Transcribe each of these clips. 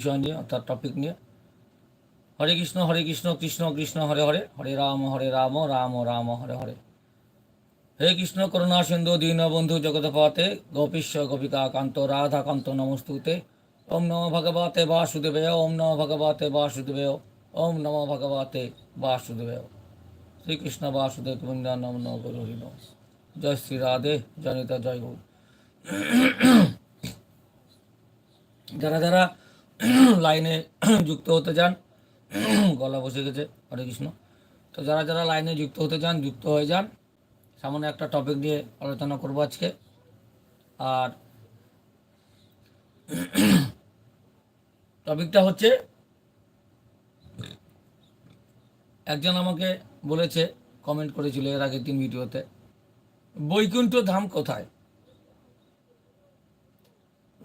বিষয় নিয়ে, অর্থাৎ টপিক নিয়ে। হরে কৃষ্ণ হরে কৃষ্ণ কৃষ্ণ কৃষ্ণ, হরে হরে। হরে রাম হরে রাম রাম রাম, হরে হরে। হে কৃষ্ণ, করুণা, সিন্ধু, দীন, বন্ধু জগৎপতে গোপীশ্ব গোপিকা কান্ত রাধা কান্ত নমস্তুতে। ওম নম ভগবতে বাসুদেবে ওম নম ভগবতে বাসুদেবে ওম নম ভগবতে বাসুদেবে শ্রীকৃষ্ণ বাসুদেব বৃন্দা নম নম গুরু হরি। জয় শ্রী রাধে জনিতা জয় গুরু। যারা যারা লাইনে যুক্ত হতে চান, গলা বসে গেছে, হরে কৃষ্ণ। তো যারা যারা লাইনে যুক্ত হতে চান, যুক্ত হয়ে যান। সামনে একটা টপিক নিয়ে আলোচনা করব আজকে। আর টপিকটা হচ্ছে, একজন আমাকে বলেছে কমেন্ট করেছিল এর আগে তিন ভিডিওতে বৈকুণ্ঠ ধাম কোথায়?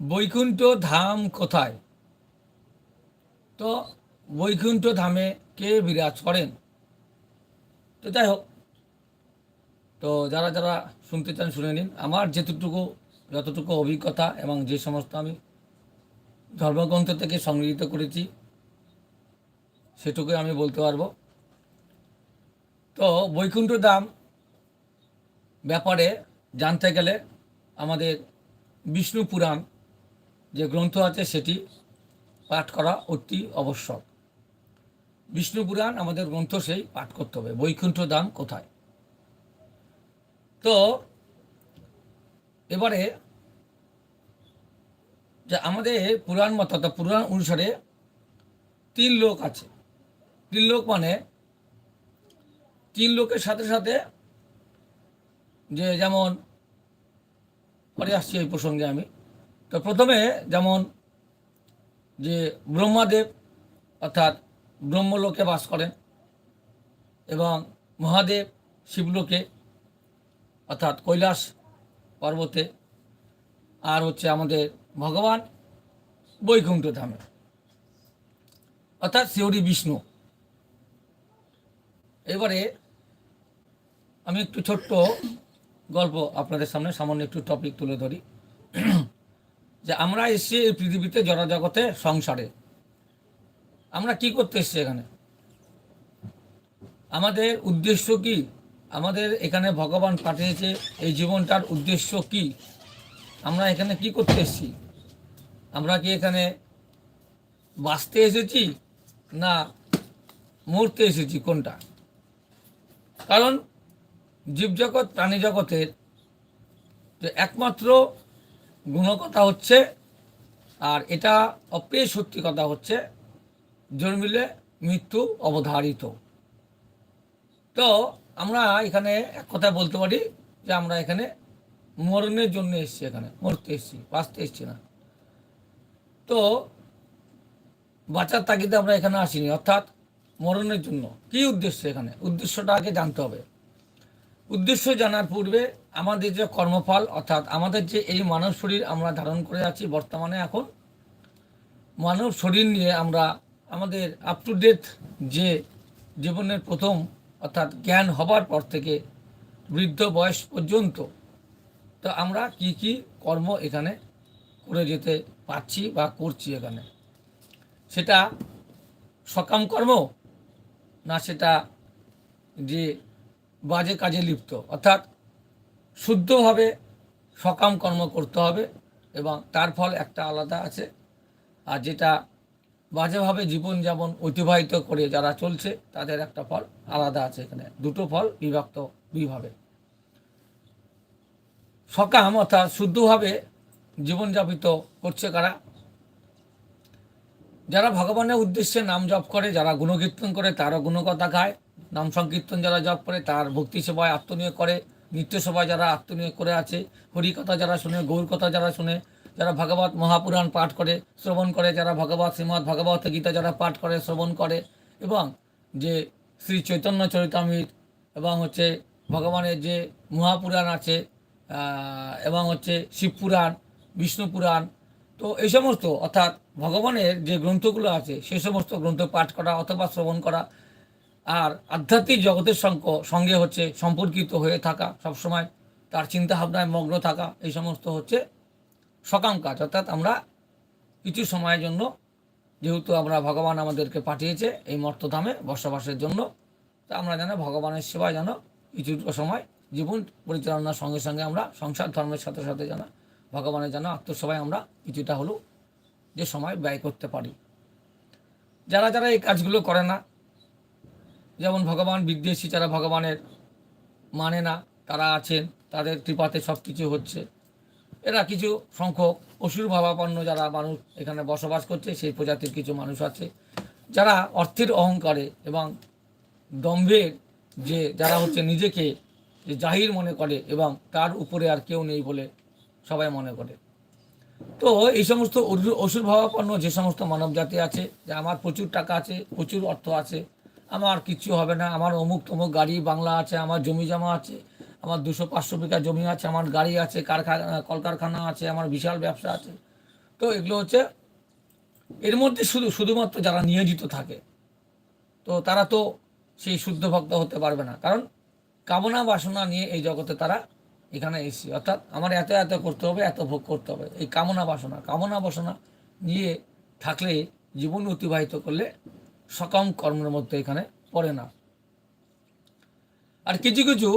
বৈকুণ্ঠ ধাম কোথায়? তো বৈকুণ্ঠ ধামে কে বিরাজ করেন? তো যাই হোক, তো যারা যারা শুনতে চান শুনে নিন। আমার যেতটুকু যতটুকু অভিজ্ঞতা এবং যে সমস্ত আমি ধর্মগ্রন্থ থেকে সংগৃহীত করেছি, সেটুকুই আমি বলতে পারব। তো বৈকুণ্ঠ ধাম ব্যাপারে জানতে গেলে আমাদের বিষ্ণু পুরাণ যে গ্রন্থ আছে সেটি পাঠ করা অতি আবশ্যক। বিষ্ণু পুরাণ আমাদের গ্রন্থ সেই পাঠ করতে হবে। বৈকুণ্ঠ ধাম কোথায়? তো, এবারে যে আমাদের পুরাণ মত অর্থাৎ পুরাণ অনুসারে তিন লোক আছে। তিন লোক মানে তিন লোকের সাথে সাথে যে যেমন, পরে আসছি এই প্রসঙ্গে আমি। তো প্রথমে যেমন যে ব্রহ্মাদেব অর্থাৎ ব্রহ্মলোকে বাস করেন এবং মহাদেব শিবলোকে অর্থাৎ কৈলাস পর্বতে আর হচ্ছে আমাদের ভগবান বৈকুণ্ঠ ধামে। অর্থাৎ শিউরি বিষ্ণু। এবারে আমি একটু ছোট্ট গল্প আপনাদের সামনে, সামান্য একটু টপিক তুলে ধরি। যে আমরা এসেছি এই পৃথিবীতে জড়জগতে সংসারে। আমরা কি করতে এসেছি এখানে? আমাদের উদ্দেশ্য কি? আমাদের এখানে ভগবান পাঠিয়েছে, এই জীবনটার উদ্দেশ্য কি? আমরা এখানে কি করতে এসেছি? আমরা কি এখানে বাঁচতে এসেছি না মরতে এসেছি? কোনটা? কারণ জীবজগৎ প্রাণী জগতের যে একমাত্র গুণকথা হচ্ছে, আর এটা অপ্রিয় সত্যি কথা হচ্ছে, জন্মিলে মৃত্যু অবধারিত। তো আমরা এখানে এক কথা বলতে পারি যে আমরা এখানে মরণের জন্য এসেছি এখানে, মরতে এসেছি, বাঁচতে এসেছি না। তো বাঁচার তাগিদে আমরা এখানে আসিনি, অর্থাৎ মরণের জন্য। কি উদ্দেশ্য এখানে? উদ্দেশ্যটা আগে জানতে হবে। উদ্দেশ্য জানার পূর্বে আমাদের যে কর্মফল, অর্থাৎ আমাদের যে এই মানব শরীর আমরা ধারণ করে আছি বর্তমানে এখন, মানব শরীর নিয়ে আমরা আমাদের আপ টু ডেট যে জীবনের প্রথম, অর্থাৎ জ্ঞান হবার পর থেকে বৃদ্ধ বয়স পর্যন্ত, তো আমরা কি কি কর্ম এখানে করে যেতে পারছি বা করছি এখানে? সেটা সকাম কর্ম না সেটা যে বাজে কাজে লিপ্ত। অর্থাৎ শুদ্ধভাবে সকাম কর্ম করতে হবে এবং তার ফল একটা আলাদা আছে। আর যেটা বাজেভাবে জীবনযাপন অতিবাহিত করে যারা চলছে, তাদের একটা ফল আলাদা আছে এখানে। দুটো ফল বিভক্ত দুইভাবে সকাম অর্থাৎ শুদ্ধভাবে জীবনযাপিত করছে কারা? যারা ভগবানের উদ্দেশ্যে নাম জপ করে, যারা গুণকীর্তন করে তারও গুণকথা খায়। নাম সংকীর্তন যারা জপ করে, তার ভক্তি সেবায় আত্মনিয়োগ করে, নিত্য সভায় যারা আত্মনিয়োগ করে আছে হরিকথা যারা শুনে, গৌর কথা যারা শুনে, যারা ভাগবত মহাপুরাণ পাঠ করে, শ্রবণ করে, যারা ভগবত শ্রীমৎ ভগবত গীতা যারা পাঠ করে, শ্রবণ করে, এবং যে শ্রী চৈতন্য চরিতামৃত এবং হচ্ছে ভগবানের যে মহাপুরাণ আছে এবং হচ্ছে শিবপুরাণ বিষ্ণু পুরাণ, তো এই সমস্ত অর্থাৎ ভগবানের যে গ্রন্থগুলো আছে, সে সমস্ত গ্রন্থ পাঠ করা অথবা শ্রবণ করা আর আধ্যাত্মিক জগতের সঙ্গ- সঙ্গে হচ্ছে সম্পর্কিত হয়ে থাকা সবসময়, তার চিন্তা ভাবনায় মগ্ন থাকা, এই সমস্ত হচ্ছে সকাম কাজ। অর্থাৎ আমরা কিছু সময়ের জন্য, যেহেতু আমরা ভগবান আমাদেরকে পাঠিয়েছে এই মর্তধামে বসবাসের জন্য, তা আমরা যেন ভগবানের সেবায় যেন কিছুটা সময় জীবন পরিচালনার সঙ্গে সঙ্গে আমরা সংসার ধর্মের সাথে সাথে যেন ভগবানের যেন আত্মসেবায় আমরা কিছুটা হলেও যে সময় ব্যয় করতে পারি। যারা যারা এই কাজগুলো করে না যেমন ভগবান বিদ্বেষী যারা ভগবানের মানে না, তারা আছেন, তাদের কৃপাতে সব কিছু হচ্ছে। এরা কিছু সংখ্যক অসুর ভাবাপন্ন যারা মানুষ এখানে বসবাস করছে, সেই প্রজাতির কিছু মানুষ আছে। যারা অর্থের অহংকারে এবং দম্ভের যে, যারা হচ্ছে নিজেকে যে জাহির মনে করে এবং তার উপরে আর কেউ নেই বলে সবাই মনে করে। তো এই সমস্ত অসুর- ভাবাপন্ন যে সমস্ত মানব জাতি আছে, যে আমার প্রচুর টাকা আছে, প্রচুর অর্থ আছে আমার কিচ্ছু হবে না। আমার অমুক তমুক গাড়ি, বাংলা আছে, আমার জমি জমা আছে, আমার দুশো পাঁচশো বিঘা জমি আছে, আমার গাড়ি আছে কারখানা কলকারখানা আছে, আমার বিশাল ব্যবসা আছে। তো এগুলো হচ্ছে, এর মধ্যে শুধু, শুধুমাত্র যারা নিয়োজিত থাকে, তো তারা তো সেই শুদ্ধ ভক্ত হতে পারবে না। কারণ কামনা বাসনা নিয়ে এই জগতে তারা এখানে এসেছি। অর্থাৎ আমার এত এত করতে হবে, এত ভোগ করতে হবে। এই কামনা বাসনা কামনা বাসনা নিয়ে থাকলে জীবন অতিবাহিত করলে সকাম কর্মের মধ্যে এখানে পড়ে না। আর কিছু কিছু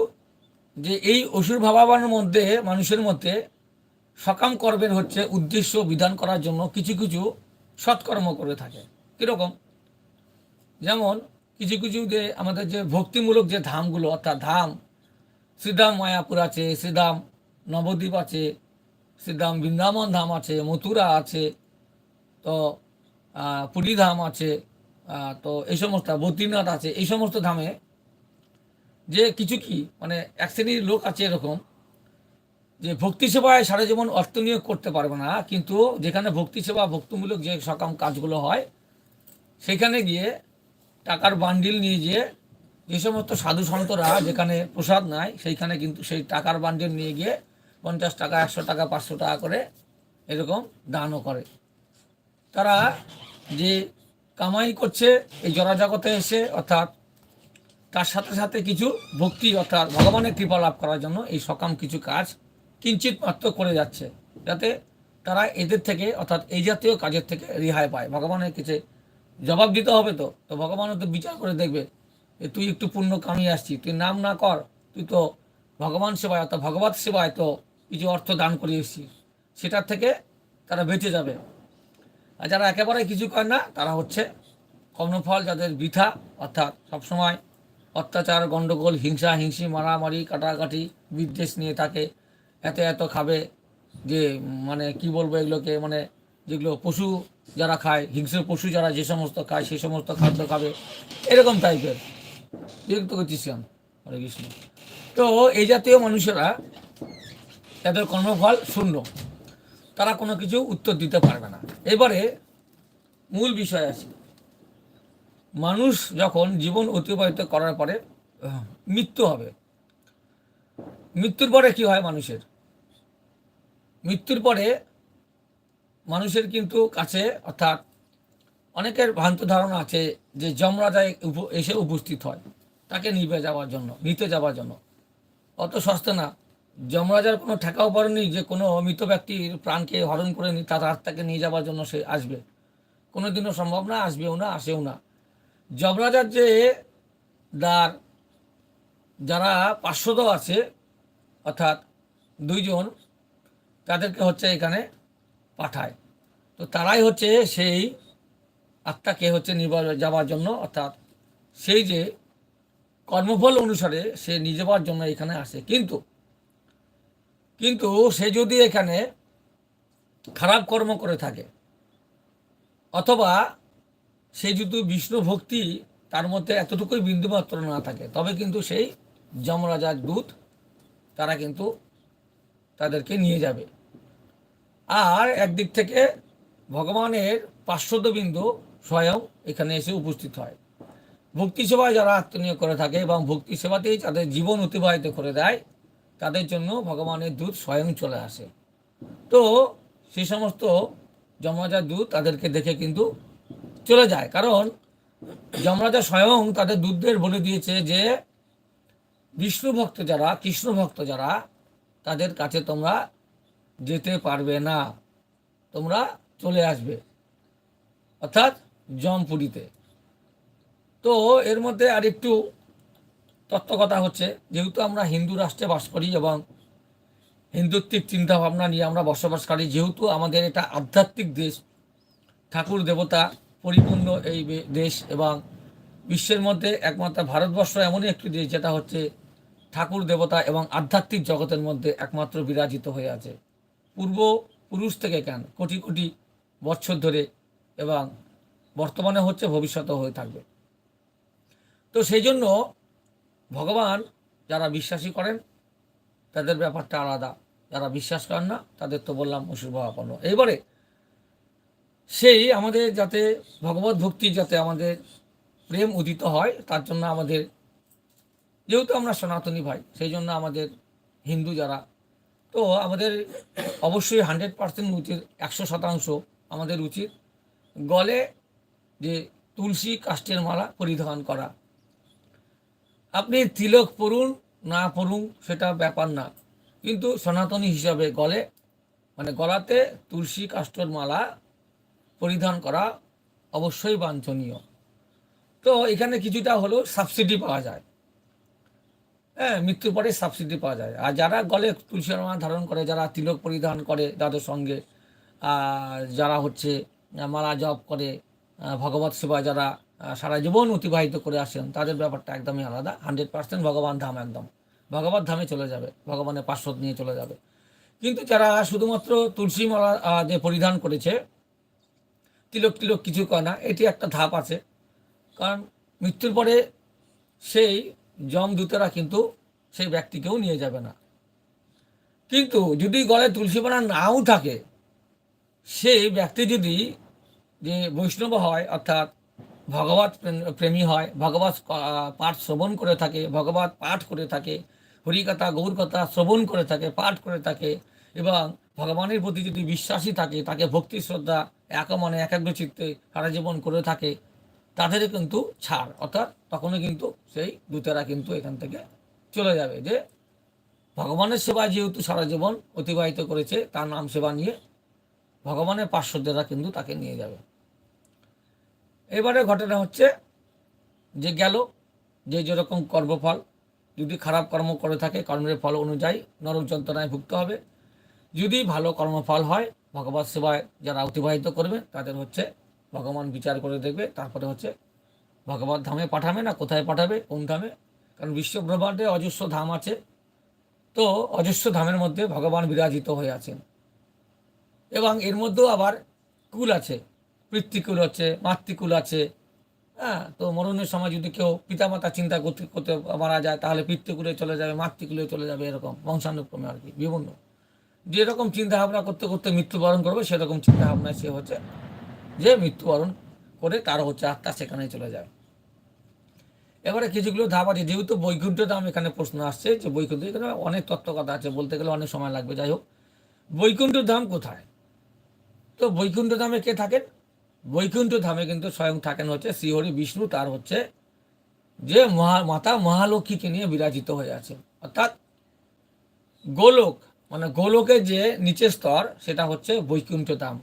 যে এই অসুর ভাবাবানের মধ্যে, মানুষের মধ্যে সকাম কর্মের হচ্ছে উদ্দেশ্য বিধান করার জন্য কিছু কিছু সৎকর্ম করে থাকে। কীরকম? যেমন কিছু কিছু যে আমাদের যে ভক্তিমূলক যে ধামগুলো, অর্থাৎ ধাম, শ্রীধাম মায়াপুর আছে, শ্রীধাম নবদ্বীপ আছে, শ্রীধাম বৃন্দাবন ধাম আছে, মথুরা আছে, তো পুরী ধাম আছে তো এই সমস্ত, বদ্রীনাথ আছে, এই সমস্ত ধামে যে কিছু কি মানে এক শ্রেণির লোক আছে এরকম, যে ভক্তি সেবায় সারা জীবন অর্থ নিয়োগ করতে পারবে না, কিন্তু যেখানে ভক্তি সেবা, ভক্তিমূলক যে সকাম কাজগুলো হয়, সেখানে গিয়ে টাকার বান্ডিল নিয়ে গিয়ে যে সমস্ত সাধু সন্তরা যেখানে প্রসাদ নেয় সেইখানে কিন্তু সেই টাকার বান্ডিল নিয়ে গিয়ে পঞ্চাশ টাকা, একশো টাকা, পাঁচশো টাকা করে এরকম দানও করে। তারা যে কামাই করছে, এই জড়াজগতে এসে অর্থাৎ তার সাথে সাথে কিছু ভক্তি অর্থাৎ ভগবানের কৃপা লাভ করার জন্য এই সকাম কিছু কাজ কিঞ্চিত মাত্র করে যাচ্ছে, যাতে তারা এদের থেকে অর্থাৎ এই জাতীয় কাজের থেকে রেহাই পায়। ভগবানের কিছু জবাব দিতে হবে তো তো ভগবানও তো বিচার করে দেখবে যে তুই একটু পুণ্য কামিয়ে আসছি তুই নাম না কর, তুই তো ভগবান সেবায়, অর্থাৎ ভগবত সেবায় তো কিছু অর্থ দান করে এসছিস, সেটার থেকে তারা বেঁচে যাবে। আর যারা একেবারে কিছু করে না, তারা হচ্ছে কর্মফল যাদের বৃথা, অর্থাৎ সবসময় অত্যাচার গণ্ডগোল হিংসা, হিংসি, মারামারি, কাটাকাটি, বিদ্বেষ নিয়ে থাকে, এত এত খাবে যে মানে কি বলব এগুলোকে মানে যেগুলো পশু যারা খায়, হিংস্র পশু যারা যে সমস্ত খায় সেই সমস্ত খাদ্য খাবে, এরকম টাইপের। বিরক্ত কেন? হরে কৃষ্ণ। তো এই জাতীয় মানুষেরা, তাদের কর্মফল শূন্য। তারা কোনো কিছু উত্তর দিতে পারবে না। এবারে মূল বিষয় আছে। মানুষ যখন জীবন অতিবাহিত করার পরে মৃত্যু হবে। মৃত্যুর পরে কি হয় মানুষের? মৃত্যুর পরে মানুষের কিন্তু কাছে অর্থাৎ অনেকের ভ্রান্ত ধারণা আছে যে যমরাজায় এসে উপস্থিত হয়। তাকে নিবে যাওয়ার জন্য, নিতে যাওয়ার জন্য। অত সস্তা না। যমরাজার কোনো ঠেকাও পড়েনি যে কোনো মৃত ব্যক্তির প্রাণকে হরণ করে নি তার আত্মাকে নিয়ে যাওয়ার জন্য সে আসবে। কোনো দিনও সম্ভব না, আসবেও না, আসেও না। যমরাজার যে দ্বার, যারা পার্শ্বদ আছে, অর্থাৎ দুইজন, তাদেরকে হচ্ছে এখানে পাঠায়। তো তারাই হচ্ছে সেই আত্মাকে হচ্ছে নিবার যাওয়ার জন্য, অর্থাৎ সেই যে কর্মফল অনুসারে সে নিয়ে যাওয়ার জন্য এখানে আসে। কিন্তু কিন্তু সে যদি এখানে খারাপ কর্ম করে থাকে, অথবা সে যদি বিষ্ণু ভক্তি তার মধ্যে এতটুকুই বিন্দুমাত্র না থাকে, তবে কিন্তু সেই যমরাজার দূত তারা কিন্তু তাদেরকে নিয়ে যাবে। আর একদিক থেকে ভগবানের পার্শ্বদ বিন্দু স্বয়ং এখানে এসে উপস্থিত হয়। ভক্তি সেবায় যারা আত্মনিয়োগ করে থাকে এবং ভক্তি সেবাতেই তাদের জীবন অতিবাহিত করে দেয় তাদের জন্য ভগবানের দূত স্বয়ং চলে আসে। তো সেই সমস্ত যমরাজার দূত তাদেরকে দেখে কিন্তু চলে যায়। কারণ যমরাজা স্বয়ং তাদের দূতদের বলে দিয়েছে যে, বিষ্ণু ভক্ত যারা, কৃষ্ণ ভক্ত যারা, তাদের কাছে তোমরা যেতে পারবে না। তোমরা চলে আসবে। অর্থাৎ জমপুরীতে তো এর মধ্যে আর একটু তত্ত্বকথা হচ্ছে, যেহেতু আমরা হিন্দু রাষ্ট্রে বাস করি এবং হিন্দুত্বিক চিন্তাভাবনা নিয়ে আমরা বসবাসকারী যেহেতু আমাদের এটা আধ্যাত্মিক দেশ, ঠাকুর দেবতা পরিপূর্ণ এই দেশ এবং বিশ্বের মধ্যে একমাত্র ভারতবর্ষ এমনই একটি দেশ, যেটা হচ্ছে ঠাকুর দেবতা এবং আধ্যাত্মিক জগতের মধ্যে একমাত্র বিরাজিত হয়ে আছে। পূর্ব পুরুষ থেকে কেন? কোটি কোটি বছর ধরে এবং বর্তমানে হচ্ছে ভবিষ্যতে হয়ে থাকবে। তো সেই জন্য ভগবান যারা বিশ্বাসী করেন, তাদের ব্যাপারটা আলাদা। যারা বিশ্বাস করেন না, তাদের তো বললাম অশুভাপন্ন এইবারে সেই আমাদের যাতে ভগবত ভক্তি যাতে আমাদের প্রেম উদিত হয়, তার জন্য আমাদের, যেহেতু আমরা সনাতনী ভাই, সেই জন্য আমাদের হিন্দু যারা, তো আমাদের অবশ্যই হান্ড্রেড পার্সেন্ট উচিত, একশো শতাংশ আমাদের উচিত, গলে যে তুলসী কাষ্টের মালা পরিধান করা। আপনি তিলক পড়ুন, না পড়ুন, সেটা ব্যাপার না। কিন্তু সনাতনী হিসাবে গলে মানে গলাতে তুলসী কাষ্ঠর মালা পরিধান করা অবশ্যই বাঞ্ছনীয়। তো এখানে কিছুটা হলেও সাবসিডি পাওয়া যায়। হ্যাঁ মৃত্যুর পরে সাবসিডি পাওয়া যায়। আর যারা গলে তুলসী মালা ধারণ করে, যারা তিলক পরিধান করে তাদের সঙ্গে যারা হচ্ছে মালা জপ করে ভগবত সেবা যারা সারা জীবন অতিবাহিত করে আসেন, তাদের ব্যাপারটা একদমই আলাদা। হান্ড্রেড পার্সেন্ট ভগবান ধাম একদম। ভগবত ধামে চলে যাবে, ভগবানের পার্শ্বদ নিয়ে চলে যাবে। কিন্তু যারা শুধুমাত্র তুলসী মালা যে পরিধান করেছে, তিলক তিলক কিছু না, এটি একটা ধাপ আছে। কারণ মৃত্যুর পরে সেই যমদূতেরা কিন্তু সেই ব্যক্তিকেও নিয়ে যাবে না। কিন্তু যদি গলে তুলসী মালা নাও থাকে, সেই ব্যক্তি যদি যে বৈষ্ণব হয়, অর্থাৎ ভগবত প্রেমী হয়, ভগবত পাঠ শ্রবণ করে থাকে, ভগবত পাঠ করে থাকে, হরিকথা, গৌরকথা শ্রবণ করে থাকে, পাঠ করে থাকে, এবং ভগবানের প্রতি যদি বিশ্বাসী থাকে, তাকে ভক্তি, শ্রদ্ধা এক মনে একাগ্র চিত্তে সারা জীবন করে থাকে তাদের কিন্তু ছাড়। অর্থাৎ তখনও কিন্তু সেই দূতেরা কিন্তু এখান থেকে চলে যাবে যে ভগবানের সেবা যেহেতু সারা জীবন অতিবাহিত করেছে, তার নাম সেবা নিয়ে ভগবানের পার্শ্বদেরা কিন্তু তাকে নিয়ে যাবে। এবারে ঘটনা হচ্ছে যে গেল যে যেরকম কর্মফল, যদি খারাপ কর্ম করে থাকে, কর্মের ফল অনুযায়ী নরক যন্ত্রণায় ভুগতে হবে। যদি ভালো কর্মফল হয়, ভগবত সেবায় যারা অতিবাহিত করবে, তাদের হচ্ছে ভগবান বিচার করে দেখবে। তারপরে হচ্ছে ভগবত ধামে পাঠাবে না, কোথায় পাঠাবে, কোন ধামে? কারণ বিশ্ব ব্রহ্মাণ্ডে অজস্র ধাম আছে। তো অজস্র ধামের মধ্যে ভগবান বিরাজিত হয়ে আছেন। এবং এর মধ্যেও আবার কুল আছে। পিতৃকুল আছে, মাতৃকুল আছে। হ্যাঁ তো মরণের সময় যদি কেউ পিতামাতা চিন্তা করতে করতে মারা যায়, তাহলে পিতৃকুলে চলে যাবে, মাতৃকুলে চলে যাবে এরকম বংশানুক্রমে আর কি, বিভিন্ন। যেরকম চিন্তা ভাবনা করতে করতে মৃত্যুবরণ করবে, সেরকম চিন্তা ভাবনায় সে হচ্ছে যে মৃত্যুবরণ করে তার হচ্ছে আত্মা সেখানে চলে যায়। এবারে কিছুগুলো ধাপ আছে, যেহেতু বৈকুণ্ঠ ধাম এখানে প্রশ্ন আসছে, যে বৈকুণ্ঠ এখানে অনেক তত্ত্ব কথা আছে, বলতে গেলে অনেক সময় লাগবে। যাই হোক বৈকুণ্ঠ ধাম কোথায়? তো বৈকুণ্ঠ ধামে কে থাকেন? বৈকুণ্ঠ ধামে কিন্তু স্বয়ং থাকেন হচ্ছে শ্রীহরি বিষ্ণু, তার হচ্ছে যে মহা, মাতা মহালক্ষ্মীকে নিয়ে বিরাজিত হয়ে আছে অর্থাৎ গোলক মানে গোলকের যে নিচের স্তর, সেটা হচ্ছে বৈকুণ্ঠ ধাম।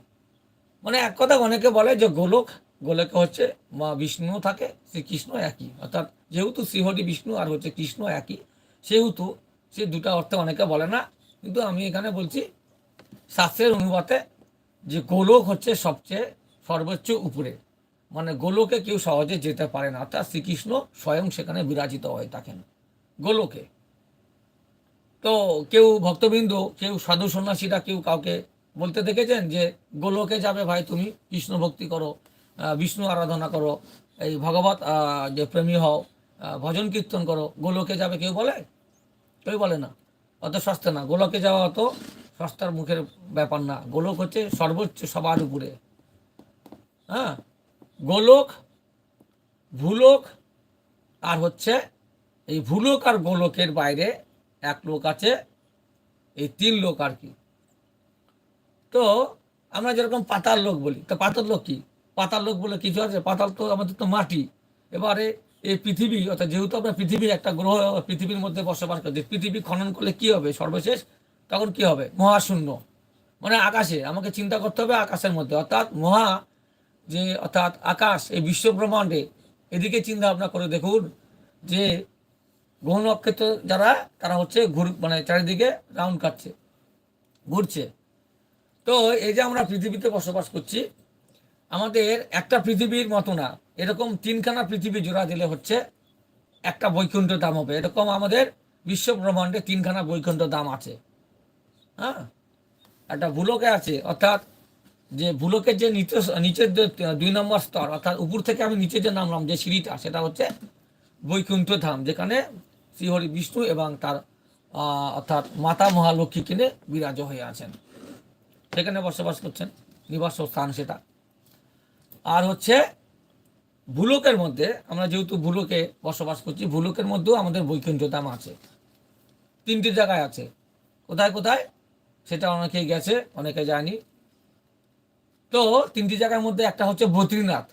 মানে এক কথা অনেকে বলে যে গোলক, গোলকে হচ্ছে মা বিষ্ণু থাকে, শ্রীকৃষ্ণ একই। অর্থাৎ যেহেতু শ্রীহরি বিষ্ণু আর হচ্ছে কৃষ্ণ একই, সেহেতু সে দুটা অর্থে অনেকে বলে না। কিন্তু আমি এখানে বলছি, শাস্ত্রের অনুপাতে যে গোলক হচ্ছে সবচেয়ে সর্বোচ্চ উপরে। মানে গোলকে কেউ সহজে যেতে পারে না। অর্থাৎ শ্রীকৃষ্ণ স্বয়ং সেখানে বিরাজিত হয়ে থাকেন গোলকে। তো কেউ ভক্তবৃন্দ, কেউ সাধু সন্ন্যাসীরা, কেউ কাউকে বলতে দেখেছেন যে গোলকে যাবে ভাই তুমি, কৃষ্ণ ভক্তি করো বিষ্ণু আরাধনা করো, এই ভগবত যে প্রেমী হও ভজন কীর্তন করো, গোলকে যাবে কেউ বলে? কেউ বলে না। অত সস্তা না। গোলকে যাওয়া অত সস্তার মুখের ব্যাপার না। গোলক হচ্ছে সর্বোচ্চ সবার উপরে। হ্যাঁ গোলক, ভূলোক, আর হচ্ছে এই ভূলোক আর গোলকের বাইরে এক লোক আছে, এই তিন লোক আর কি। তো আমরা যেরকম পাতাল লোক বলি, তো পাতাল লোক কি? পাতাল লোক বলে কিছু আছে? পাতাল তো আমাদের তো মাটি। এবারে এই পৃথিবী, অর্থাৎ যেহেতু আমরা পৃথিবী একটা গ্রহ, পৃথিবীর মধ্যে বসবাস করি, পৃথিবী খনন করলে কি হবে সর্বশেষ? তখন কি হবে? মহাশূন্য। মানে আকাশে, আমাকে চিন্তা করতে হবে আকাশের মধ্যে। অর্থাৎ মহা যে অর্থাৎ আকাশ, এই বিশ্ব ব্রহ্মাণ্ডে এদিকে চিন্তা ভাবনা করে দেখুন যে গ্রহ নক্ষত্র যারা, তারা হচ্ছে ঘুর মানে চারিদিকে রাউন্ড কাটছে, ঘুরছে। তো এই যে আমরা পৃথিবীতে বসবাস করছি, আমাদের একটা পৃথিবীর মতো না, এরকম তিনখানা পৃথিবী জোড়া দিলে হচ্ছে একটা বৈকুণ্ঠ দাম হবে। এরকম আমাদের বিশ্ব ব্রহ্মাণ্ডে তিনখানা বৈকুণ্ঠ দাম আছে। হ্যাঁ? একটা ভুলোকে আছে, অর্থাৎ যে ভুলকের যে নিচে, নিচের যে দুই নম্বর স্তর, অর্থাৎ উপর থেকে আমি নিচে যে নামলাম যে সিঁড়িটা, সেটা হচ্ছে বৈকুণ্ঠ ধাম, যেখানে শ্রীহরি বিষ্ণু এবং তার অর্থাৎ মাতা মহালক্ষ্মী কিনে বিরাজ হয়ে আছেন। সেখানে বসবাস করছেন, নিবাস স্থান সেটা। আর হচ্ছে ভুলকের মধ্যে, আমরা যেহেতু ভুলকে বসবাস করছি, ভুলোকের মধ্যেও আমাদের বৈকুণ্ঠ ধাম আছে। তিনটি জায়গায় আছে। কোথায় কোথায়? সেটা অনেকেই গেছে, অনেকে যায়নি। তো তিনটি জায়গার মধ্যে একটা হচ্ছে বদ্রীনাথ।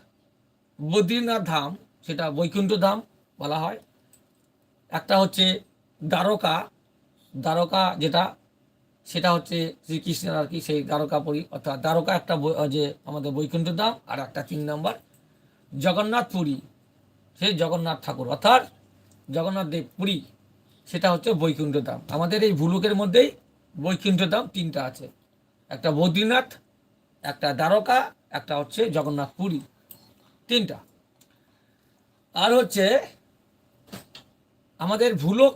বদ্রীনাথ ধাম, সেটা বৈকুণ্ঠ ধাম বলা হয়। একটা হচ্ছে দ্বারকা দ্বারকা যেটা, সেটা হচ্ছে শ্রীকৃষ্ণের আর কি সেই দ্বারকাপুরী অর্থাৎ দ্বারকা একটা যে আমাদের বৈকুণ্ঠ ধাম আর একটা তিন নম্বর জগন্নাথ পুরী, সেই জগন্নাথ ঠাকুর। অর্থাৎ জগন্নাথ দেব পুরী, সেটা হচ্ছে বৈকুণ্ঠ ধাম। আমাদের এই ভুলুকের মধ্যেই বৈকুণ্ঠ ধাম তিনটা আছে। একটা বদ্রীনাথ একটা দ্বারকা, একটা হচ্ছে জগন্নাথ পুরী। তিনটা। আর হচ্ছে আমাদের ভুলোক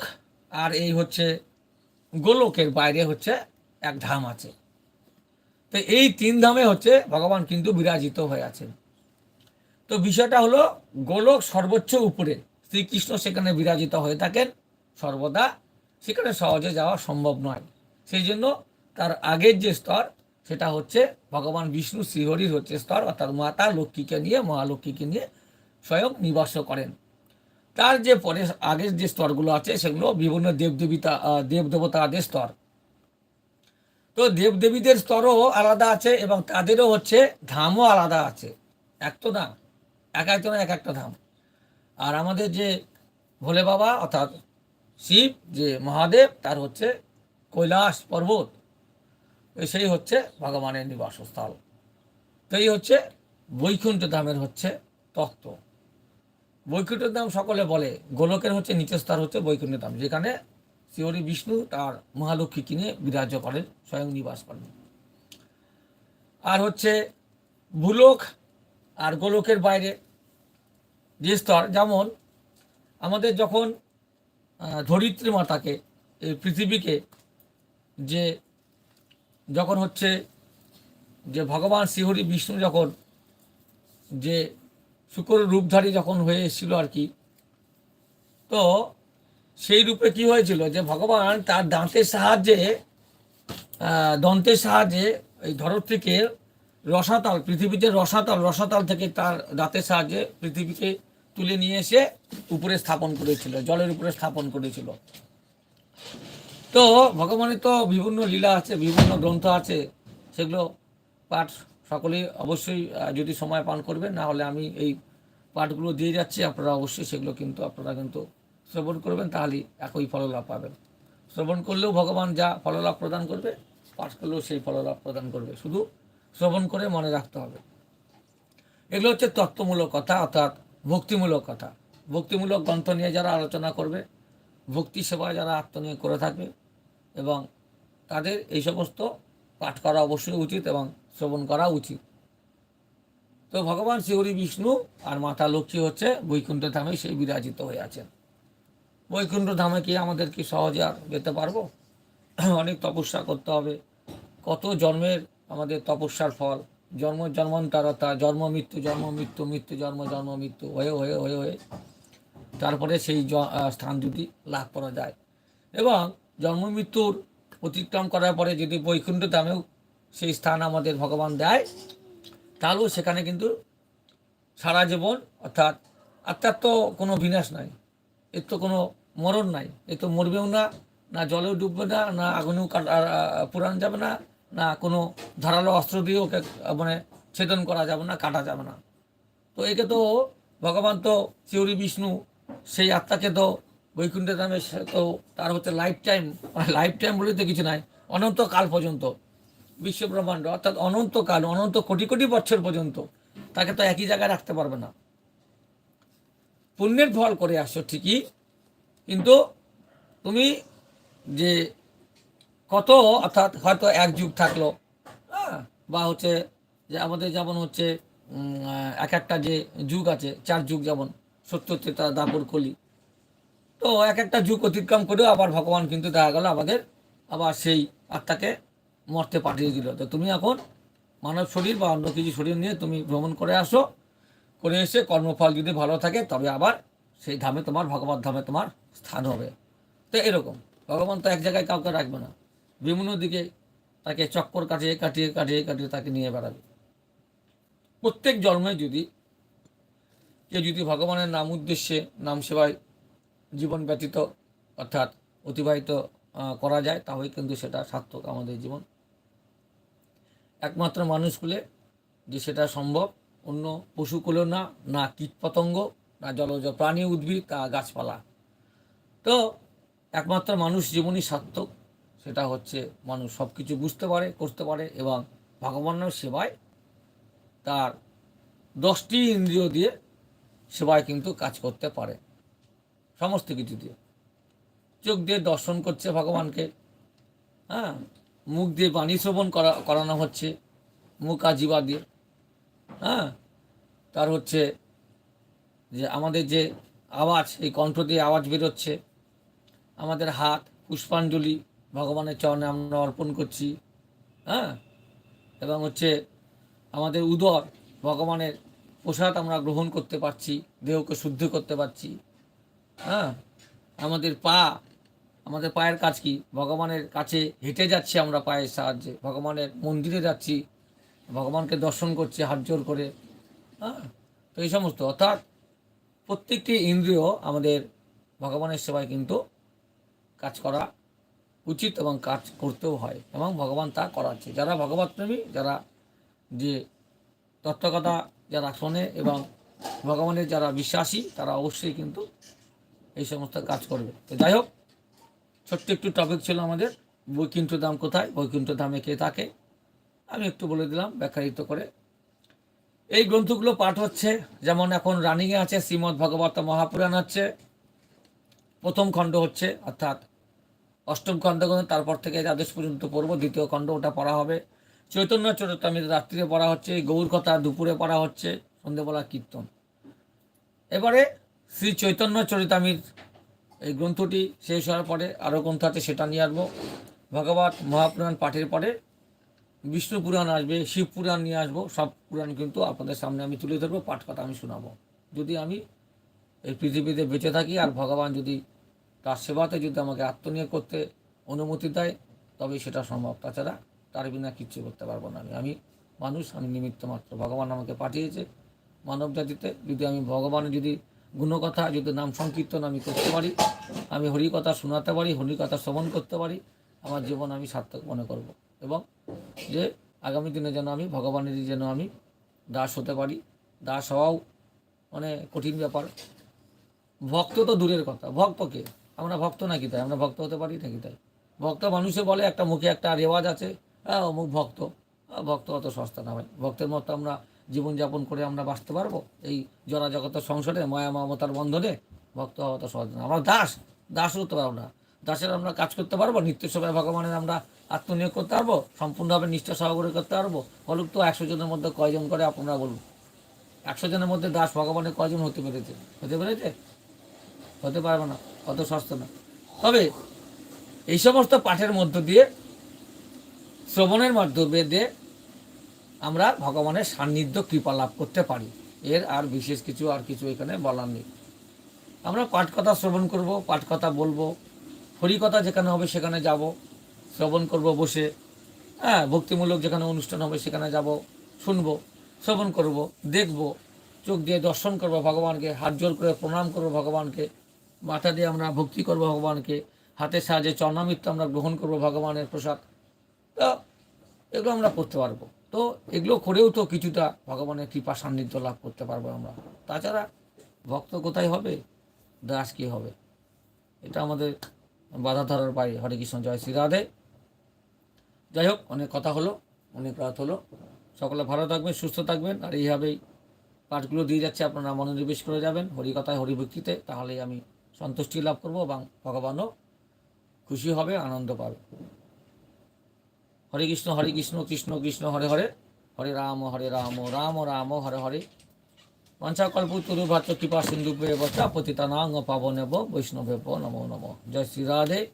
আর এই হচ্ছে গোলকের বাইরে হচ্ছে এক ধাম আছে। তো এই তিন ধামে হচ্ছে ভগবান কিন্তু বিরাজিত হয়ে আছেন। তো বিষয়টা হলো গোলক সর্বোচ্চ উপরে, শ্রীকৃষ্ণ সেখানে বিরাজিত হয়ে থাকেন সর্বদা। সেখানে সহজে যাওয়া সম্ভব নয়। সেই জন্য তার আগের যে স্তর সেটা হচ্ছে ভগবান বিষ্ণু শ্রীহরির হচ্ছে স্তর, অর্থাৎ মাতা লক্ষ্মীকে নিয়ে, মহালক্ষ্মীকে নিয়ে স্বয়ং নিবাস করেন। তার যে পরে আগের যে স্তরগুলো আছে, সেগুলো বিভিন্ন দেবদেবিতা দেবদেবতাদের স্তর। তো দেবদেবীদের স্তরও আলাদা আছে এবং তাদেরও হচ্ছে ধামও আলাদা আছে। এক তো না এক একজনের এক একটা ধাম। আর আমাদের যে ভোলে বাবা, অর্থাৎ শিব, যে মহাদেব, তার হচ্ছে কৈলাস পর্বত। সেই হচ্ছে ভগবানের নিবাসস্থল। তো এই হচ্ছে বৈকুণ্ঠ ধামের হচ্ছে তত্ত্ব। বৈকুণ্ঠ ধাম সকলে বলে, গোলকের হচ্ছে নিচের স্তর হচ্ছে বৈকুণ্ঠ ধাম, যেখানে শিবরী বিষ্ণু তার মহালক্ষ্মী কিনে বিরাজ করেন, স্বয়ং নিবাস করেন। আর হচ্ছে ভূলোক আর গোলকের বাইরে যে স্তর, যেমন আমাদের যখন ধরিত্রী মাতাকে, এই পৃথিবীকে যে যখন হচ্ছে যে ভগবান শ্রীহরি বিষ্ণু যখন যে শুকর রূপধারী যখন হয়ে এসেছিল আর কি, তো সেই রূপে কি হয়েছিল যে ভগবান তার দাঁতের সাহায্যে দন্তের সাহায্যে এই ধরত্রীকে রসাতাল, পৃথিবীতে রসাতাল রসাতাল থেকে তার দাঁতের সাহায্যে পৃথিবীকে তুলে নিয়ে এসে উপরে স্থাপন করেছিল, জলের উপরে স্থাপন করেছিল। তো ভগবানের তো বিভিন্ন লীলা আছে, বিভিন্ন গ্রন্থ আছে, সেগুলো পাঠ সকলেই অবশ্যই যদি সময় পান করবেন, না হলে আমি এই পাঠগুলো দিয়ে যাচ্ছি, আপনারা অবশ্যই সেগুলো কিন্তু, আপনারা কিন্তু শ্রবণ করবেন, তাহলেই একই ফললাভ পাবেন। শ্রবণ করলেও ভগবান যা ফললাভ প্রদান করবে, পাঠ করলেও সেই ফললাভ প্রদান করবে, শুধু শ্রবণ করে মনে রাখতে হবে। এগুলো হচ্ছে তত্ত্বমূলক কথা, অর্থাৎ ভক্তিমূলক কথা। ভক্তিমূলক গ্রন্থ নিয়ে যারা আলোচনা করবে ভক্তি সেবা যারা আত্মনিয়োগ করে থাকবে এবং তাদের এই সমস্ত পাঠ করা অবশ্যই উচিত এবং শ্রবণ করা উচিত। তো ভগবান শিহরি বিষ্ণু আর মাতা লক্ষ্মী হচ্ছে বৈকুণ্ঠ ধামে সেই বিরাজিত হয়ে আছেন। বৈকুণ্ঠ ধামে কি আমাদের কি সহজে আর যেতে পারব? অনেক তপস্যা করতে হবে। কত জন্মের আমাদের তপস্যার ফল? জন্ম জন্মান্তরতা, জন্ম মৃত্যু জন্ম মৃত্যু মৃত্যু জন্ম জন্ম মৃত্যু, হয়ে হয়ে হয়ে হয়ে। তারপরে সেই স্থান দুটি লাভ করা যায়। এবং জন্ম মৃত্যুর অতিক্রম করার পরে যদি বৈকুণ্ঠ ধামেও সেই স্থান আমাদের ভগবান দেয়, তাহলেও সেখানে কিন্তু সারা জীবন অর্থাৎ আত্মার তো কোনো বিনাশ নাই, এর তো কোনো মরণ নাই, এ তো মরবেও না না জলেও ডুববে না না আগুনেও পুরান যাবে না না কোনো ধারালো অস্ত্র দিয়েও ওকে মানে ছেদন করা যাবে না, কাটা যাবে না। তো একে তো ভগবান তো চিউরি বিষ্ণু সেই আত্মাকে তো বৈকুণ্ঠ ধামে তো তার হচ্ছে লাইফ টাইম লাইফ টাইম বলে তো কিছু নাই, অনন্তকাল পর্যন্ত বিশ্ব ব্রহ্মাণ্ড অর্থাৎ অনন্তকাল, অনন্ত কোটি কোটি বছর পর্যন্ত, তাকে তো একই জায়গায় রাখতে পারবে না। পুণ্যের ফল করে আসছো ঠিকই, কিন্তু তুমি যে কত, অর্থাৎ হয়তো এক যুগ থাকল হ্যাঁ বা হচ্ছে যে আমাদের যেমন হচ্ছে এক একটা যে যুগ আছে, চার যুগ যেমন সত্য তেতা দাপর কলি। তো এক একটা যুগ অতিক্রম করেও আবার ভগবান কিন্তু দেখা গেল আমাদের আবার সেই আত্মাকে মরতে পাঠিয়ে দিল। তো তুমি এখন মানব শরীর বা অন্য কিছু শরীর নিয়ে তুমি ভ্রমণ করে আসো, করে এসে কর্মফল যদি ভালো থাকে তবে আবার সেই ধামে তোমার, ভগবত ধামে তোমার স্থান হবে। তো এরকম। ভগবান তো এক জায়গায় কাউকে রাখবে না। বিভিন্ন দিকে তাকে চক্কর কাটিয়ে কাটিয়ে কাটিয়ে কাটিয়ে তাকে নিয়ে বেড়াবে। প্রত্যেক জন্মে যদি কেউ যদি ভগবানের নাম উদ্দেশ্যে, নাম সেবায় জীবন ব্যতীত অর্থাৎ অতিবাহিত করা যায়, তাহলে কিন্তু সেটা সার্থক আমাদের জীবন। একমাত্র মানুষকুলে যে সেটা সম্ভব, অন্য পশুকুলেও না না কীটপতঙ্গ না জলজ প্রাণী উদ্ভিদ তা গাছপালা। তো একমাত্র মানুষ জীবনই সার্থক, সেটা হচ্ছে মানুষ সব কিছু বুঝতে পারে, করতে পারে এবং ভগবানের সেবায় তার দশটি ইন্দ্রিয় দিয়ে সেবায় কিন্তু কাজ করতে পারে। সমস্ত কিছু দিয়ে। চোখ দিয়ে দর্শন করছে ভগবানকে। হ্যাঁ মুখ দিয়ে বাণী শ্রবণ করা, করানো হচ্ছে মুখ আজিবা দিয়ে। হ্যাঁ তার হচ্ছে যে আমাদের যে আওয়াজ, এই কণ্ঠ দিয়ে আওয়াজ বেরোচ্ছে। আমাদের হাত, পুষ্পাঞ্জলি ভগবানের চরণে আমরা অর্পণ করছি। হ্যাঁ এবং হচ্ছে আমাদের উদর ভগবানের প্রসাদ আমরা গ্রহণ করতে পারছি, দেহকে শুদ্ধ করতে পারছি। হ্যাঁ? আমাদের পা, আমাদের পায়ের কাজ কি? ভগবানের কাছে হেঁটে যাচ্ছি আমরা পায়ের সাহায্যে। ভগবানের মন্দিরে যাচ্ছি, ভগবানকে দর্শন করছি হাত জোর করে। হ্যাঁ? তো এই সমস্ত, অর্থাৎ প্রত্যেকটি ইন্দ্রিয় আমাদের ভগবানের সেবায় কিন্তু কাজ করা উচিত এবং কাজ করতেও হয় এবং ভগবান তা করাচ্ছে। যারা ভগবত প্রেমী যারা যে তত্ত্বকথা যারা শোনে এবং ভগবানের যারা বিশ্বাসী, তারা অবশ্যই কিন্তু এই সমস্ত কাজ করবে। তো যাই হোক, ছোট্ট একটু টপিক ছিল আমাদের, বৈকুণ্ঠ দাম কোথায়, বৈকুণ্ঠ দামে কে থাকে? আমি একটু বলে দিলাম, ব্যাখ্যায়িত করে। এই গ্রন্থগুলো পাঠ হচ্ছে, যেমন এখন রানিংয়ে আছে, শ্রীমদ্ ভগবত মহাপুরাণ হচ্ছে, প্রথম খণ্ড হচ্ছে, অর্থাৎ অষ্টম খণ্ড, তারপর থেকে দ্বাদশ পর্যন্ত পড়ব, দ্বিতীয় খণ্ড ওটা পড়া হবে। চৈতন্য চরিতামিত রাত্রিরে পড়া হচ্ছে গৌর কথা দুপুরে পড়া হচ্ছে, সন্ধেবেলা কীর্তন। এবারে শ্রী চৈতন্য চরিতামির এই গ্রন্থটি শেষ হওয়ার পরে আরও গ্রন্থ আছে, সেটা নিয়ে আসব। ভগবত মহাপুরাণ পাঠের পরে বিষ্ণু পুরাণ আসবে, শিব পুরাণ নিয়ে আসব, সব পুরাণ কিন্তু আপনাদের সামনে আমি তুলে ধরবো, পাঠ কথা আমি শোনাবো। যদি আমি এই পৃথিবীতে বেঁচে থাকি আর ভগবান যদি তার সেবাতে যদি আমাকে আত্মনিয়োগ করতে অনুমতি দেয় তবে সেটা সম্ভব। তাছাড়া তার বিনা কিচ্ছু করতে পারব না আমি। আমি মানুষ, আমি নিমিত্ত মাত্র। ভগবান আমাকে পাঠিয়েছে মানব জাতিতে যদি আমি ভগবানের যদি গুণকথা, যদি নাম সংকীর্তন আমি করতে পারি, আমি হরিকথা শোনাতে পারি, হরিকথা শ্রবণ করতে পারি, আমার জীবন আমি সার্থক মনে করব। এবং যে আগামী দিনে যেন আমি ভগবানেরই যেন আমি দাস হতে পারি, দাস হওয়াও মানে কঠিন ব্যাপার। ভক্ত তো দূরের কথা। ভক্তকে আমরা ভক্ত নাকি তাই? আমরা ভক্ত হতে পারি নাকি তাই? ভক্ত মানুষে বলে, একটা মুখে একটা রেওয়াজ আছে অমুক ভক্ত। ভক্ত অত সস্তা না ভাই। ভক্তের মতো আমরা জীবনযাপন করে আমরা বাঁচতে পারব? এই জরা জগতের সংসারে, মায়া, মমতার বন্ধনে ভক্ত অত সহজ না। আমরা দাস। দাস হতে পারব না। দাসের আমরা কাজ করতে পারব, নিত্য সবাই ভগবানের আমরা আত্মনিয়োগ করতে পারব, সম্পূর্ণভাবে নিষ্ঠা সহকারে করতে পারব। বলুক তো একশো জনের মধ্যে কয়জন করে আপনারা বলুন। একশো জনের মধ্যে দাস ভগবানের কয়জন হতে পেরেছে? হতে পেরেছে? হতে পারবে না। অত সস্তা না। তবে এই সমস্ত পাঠের মধ্য দিয়ে শ্রবণের মাধ্যমে দিয়ে আমরা ভগবানের সান্নিধ্য কৃপা লাভ করতে পারি। এর আর বিশেষ কিছু আর কিছু এখানে বলার নেই। আমরা পাঠ কথা শ্রবণ করব, পাঠ কথা বলব হরিকথা যেখানে হবে সেখানে যাব, শ্রবণ করব বসে হ্যাঁ ভক্তিমূলক যেখানে অনুষ্ঠান হবে সেখানে যাব, শুনব, শ্রবণ করব, দেখব, চোখ দিয়ে দর্শন করব ভগবানকে, হাত জোর করে প্রণাম করব ভগবানকে, মাথা দিয়ে আমরা ভক্তি করব ভগবানকে, হাতের সাহায্যে চরণামিত্র আমরা গ্রহণ করব ভগবানের প্রসাদ। তো এগুলো আমরা করতে পারব। তো এগুলো করেও তো কিছুটা ভগবানের কৃপা সান্নিধ্য লাভ করতে পারব আমরা। তাছাড়া ভক্ত কোথায় হবে? দাস কি হবে? এটা আমাদের বাধা ধরার বাইরে হরে কৃষ্ণ, জয় শ্রী রাধে। যাই হোক, অনেক কথা হলো, অনেক রাত হলো। সকলে ভালো থাকবেন, সুস্থ থাকবেন, আর এইভাবেই পাঠগুলো দিয়ে যাচ্ছে আপনারা মনোনিবেশ করে যাবেন। হরিকথায় হরিভক্তিতে তাহলেই আমি সন্তুষ্টি লাভ করব এবং ভগবানও খুশি হবে, আনন্দ পাবে। হরে কৃষ্ণ হরে কৃষ্ণ কৃষ্ণ কৃষ্ণ, হরে হরে। হরে রাম হরে রাম রাম রাম, হরে হরে। পঞ্চাকল্পতরু ভাত কৃপা সিন্ধু বচা পতিতানাঙ্গ পাবনেব বৈষ্ণবেব নমো নম। জয় শ্রী রাধে।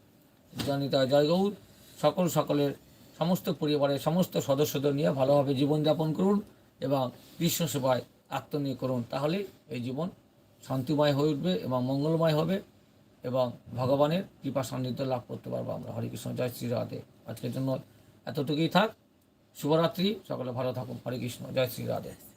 জনিতা জয় গৌর। সকল সকলের সমস্ত পরিবারের সমস্ত সদস্যদের নিয়ে ভালোভাবে জীবনযাপন করুন এবং কৃষ্ণ সেবায় আত্মনিয়োগ করুন। তাহলে এই জীবন শান্তিময় হয়ে উঠবে এবং মঙ্গলময় হবে এবং ভগবানের কৃপা সান্নিধ্য লাভ করতে পারব আমরা। হরে কৃষ্ণ। জয় শ্রী রাধে। আজকের জন্য এতটুকুই থাক। শুভরাত্রি সকলে ভালো থাকুন। হরে কৃষ্ণ। জয় শ্রী রাধে।